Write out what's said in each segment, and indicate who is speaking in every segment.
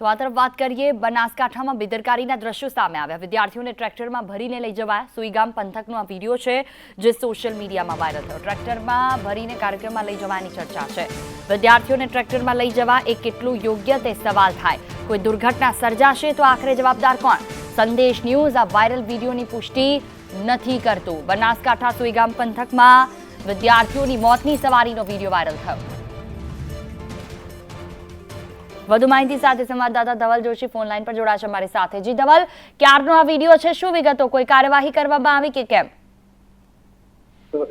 Speaker 1: તો આ તરફ વાત કરીએ બનાસકાંઠામાં બેદરકારીના દ્રશ્યો સામે આવ્યા. વિદ્યાર્થીઓને ટ્રેક્ટરમાં ભરીને લઈ જવાયા. સુઈગામ પંથકનો આ વીડિયો છે જે સોશિયલ મીડિયામાં વાયરલ થયો. ટ્રેક્ટરમાં ભરીને કાર્યક્રમમાં લઈ જવાની ચર્ચા છે. વિદ્યાર્થીઓને ટ્રેક્ટરમાં લઈ જવા એ કેટલું યોગ્ય તે સવાલ થાય. કોઈ દુર્ઘટના સર્જાશે તો આખરે જવાબદાર કોણ? સંદેશ ન્યૂઝ આ વાયરલ વિડીયોની પુષ્ટિ નથી કરતું. બનાસકાંઠા સુઈગામ પંથકમાં વિદ્યાર્થીઓની મોતની સવારીનો વીડિયો વાયરલ થયો. વધુ માહિતી સાથે સંવાદદાતા ધવલ જોશી ફોન લાઈન પર જોડાશે અમારી સાથે. જી ધવલ, ક્યારનો આ વીડિયો છે? શું વિગતો? કોઈ કાર્યવાહી કરવામાં આવી કે કેમ?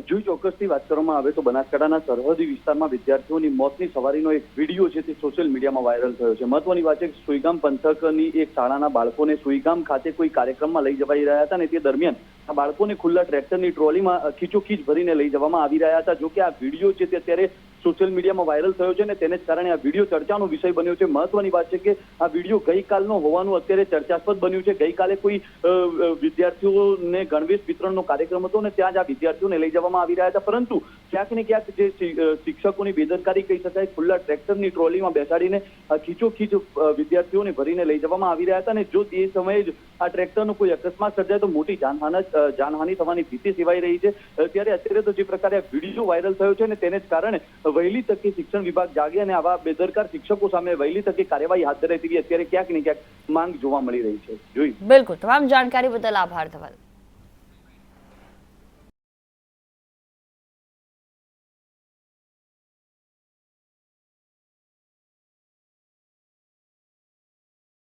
Speaker 2: જોઈ ચોક્કસથી વાત કરવામાં આવે તો બનાસકાંઠાના સરહદી વિસ્તારમાં વિદ્યાર્થીઓની મોતની સવારીનો એક વીડિયો છે તે સોશિયલ મીડિયામાં વાયરલ થયો છે. મહત્વની વાત છે કે સુઈગામ પંથકની એક શાળાના બાળકોને સુઈગામ ખાતે કોઈ કાર્યક્રમમાં લઈ જવાઈ રહ્યા હતા ને તે દરમિયાન આ બાળકોને ખુલ્લા ટ્રેક્ટરની ટ્રોલીમાં ખીચોખીચ ભરીને લઈ જવામાં આવી રહ્યા હતા. જો કે આ વીડિયો છે તે અત્યારે સોશિયલ મીડિયામાં વાયરલ થયો છે અને તેને જ કારણે આ વીડિયો ચર્ચાનો વિષય બન્યો છે. મહત્વની વાત છે કે આ વીડિયો ગઈકાલનો હોવાનું અત્યારે ચર્ચાસ્પદ બન્યું છે. ગઈકાલે કોઈ વિદ્યાર્થીઓને ગણવેશ વિતરણનો કાર્યક્રમ હતો ને ત્યાં જ આ વિદ્યાર્થીઓને લઈ જવામાં આવી રહ્યા હતા. પરંતુ ક્યાંક ને ક્યાંક જે શિક્ષકોની બેદરકારી કહી શકાય, ખુલ્લા ટ્રેક્ટરની ટ્રોલીમાં બેસાડીને ખીચોખીચ વિદ્યાર્થીઓને ભરીને લઈ જવામાં આવી રહ્યા હતા અને જો તે સમયે જ આ ટ્રેક્ટરનો કોઈ અકસ્માત સર્જાય તો મોટી જાનહાન જાનહાનિ થવાની ભીતિ સેવાઈ રહી છે. ત્યારે અત્યારે તો જે પ્રકારે વીડિયો વાયરલ થયો છે અને તેને જ કારણે વહેલી તકે શિક્ષણ વિભાગ જાગે અને આવા બેદરકાર શિક્ષકો સામે વહેલી તકે કાર્યવાહી હાથ ધરે તેવી અત્યારે ક્યાંક ને ક્યાંક માંગ જોવા મળી રહી છે. જોઈ.
Speaker 1: બિલકુલ. તમામ જાણકારી બદલ આભાર, ધવલ.